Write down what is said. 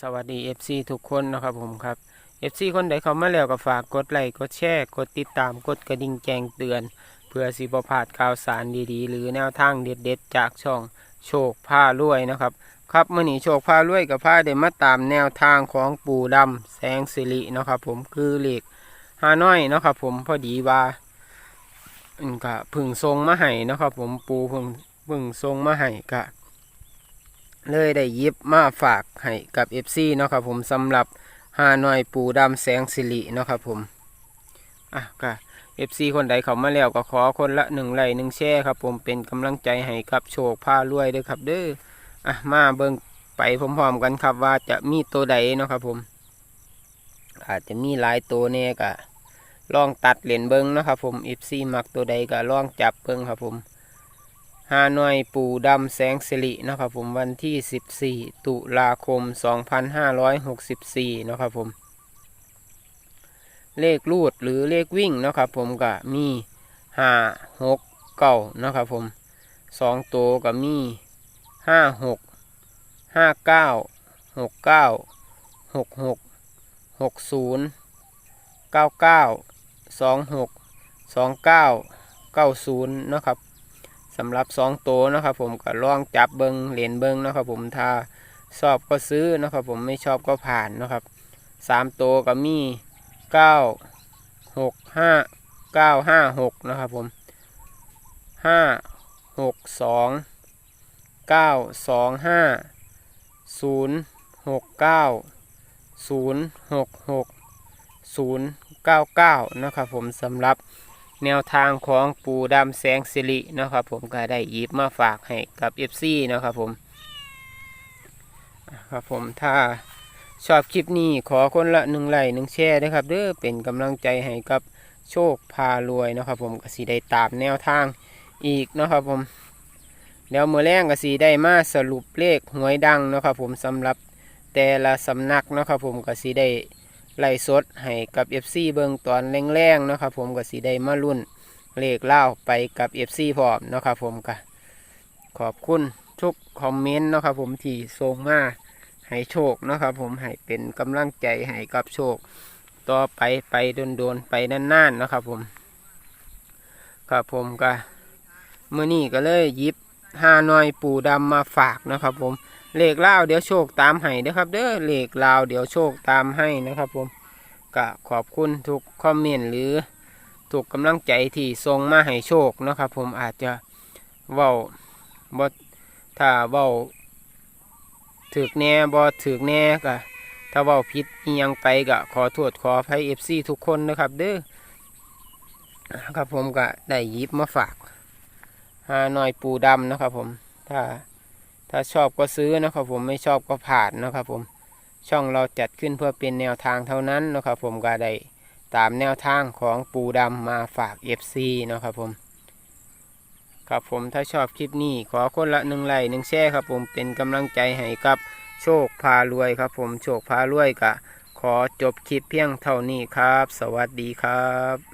สวัสดี FC ทุกคนนะครับผมครับ FC คนใดเข้ามาแล้วก็ฝากกดไลค์กดแชร์กดติดตามกดกระดิ่งแจ้งเตือน เพื่อสิบพลาดข่าวสารดีๆ หรือแนวทางเด็ดๆ จากช่องโชคผ้ารวยนะครับ ครับมื่อนี้โชคผ้ารวยกับผ้าเดมาตามแนวทางของปู่ดำแสงสิรินะครับผมคือเหล็กฮานอยนะครับผมพอดีว่าอันก็พึ่งทรงมาให้นะครับผมปูพึ่งพึ่งทรงมาให้ก็ เลยได้ยิบมาฝากให้กับ FC เนาะครับผมสำหรับฮานอยปูดำแสงสิริเนาะครับผมอะก็ FC คนใดเขามาแล้วก็ขอคนละหนึ่งไลค์หนึ่งแชร์ครับผมเป็นกำลังใจให้กับโชคพารวยด้วยครับเด้ออะมาเบิ่งไปพร้อมๆกันครับว่าจะมีตัวใดเนาะครับผม อาจจะมีหลายตัวแน่ก็ลองตัดเหรียญเบิ้งนะครับผม FC มักตัวใดก็ลองจับเบิ้งครับผม ฮานอยปู่ดำแสงสิรินะครับผมวันที่ 14 ตุลาคม 2564นะครับผม เลขรูดหรือเลขวิ่งนะครับผมก็มีห้าหกเก้านะครับผมสองตัวก็มีห้าหกห้าเก้าหกเก้าหกหกหกศูนย์เก้าเก้าสองหกสองเก้าเก้าศูนย์นะครับ สำหรับสองตัวนะครับผมก็ลองจับเบิงเหรียญเบิงนะครับผมถ้าชอบก็ซื้อนะครับผมไม่ชอบก็ผ่านนะครับสามตัวก็มีเก้าหกห้าเก้าห้าหกนะครับผมห้าหกสองเก้าสองห้าศูนย์หกเก้าศูนย์หกหกศูนย์เก้าเก้านะครับผมสำหรับ แนวทางของปูดำแสงสิรินะครับผมก็ได้หยิบมาฝากให้กับ FC นะครับผมครับผมถ้าชอบคลิปนี้ขอคนละหนึ่งไลค์หนึ่งแชร์นะครับเด้อเป็นกำลังใจให้กับโชคพารวยนะครับผมก็สีได้ตามแนวทางอีกนะครับผมแล้วมือแรงก็สีได้มาสรุปเลขหวยดังนะครับผมสำหรับแต่ละสำนักนะครับผมก็สีได้ ไล่สดให้กับ FC เบิงตอนแรงๆนะครับผมก็สีได้มารุ่นเลขเล่าไปกับ FC พร้อมนะครับผมก็ขอบคุณทุกคอมเมนต์นะครับผมที่ส่งมาให้โชคนะครับผมให้เป็นกำลังใจให้กับโชค ต่อไปไปโดนๆไปนานๆนะครับผมครับผมก็เมื่อนี้ก็เลยยิบห้าน่อยปูดำมาฝากนะครับผม เลขลาวเดี๋ยวโชคตามให้เด้อครับ เด้อเลขลาวเดี๋ยวโชคตามให้นะครับผมก็ขอบคุณทุกคอมเมนต์หรือทุกกำลังใจที่ส่งมาให้โชคนะครับ ผมอาจจะเว้าบ่ถ้าเว้าถือกแน่บ่ถือกแน่ก็ถ้าเว้าผิดอียังไปก็ขอโทษขออภัย FC ทุกคนนะครับ เด้อครับผมก็ได้ยิบมาฝากหาหน่อยปูดำนะครับผมถ้า ถ้าชอบก็ซื้อนะครับผมไม่ชอบก็ผ่านนะครับผมช่องเราจัดขึ้นเพื่อเป็นแนวทางเท่านั้นนะครับผมก็ได้ตามแนวทางของปูดำมาฝาก FC นะครับผมครับผมถ้าชอบคลิปนี้ขอคนละหนึ่งไลค์หนึ่งแชร์ครับผมเป็นกำลังใจให้กับโชคพารวยครับผมโชคพารวยกะขอจบคลิปเพียงเท่านี้ครับ สวัสดีครับ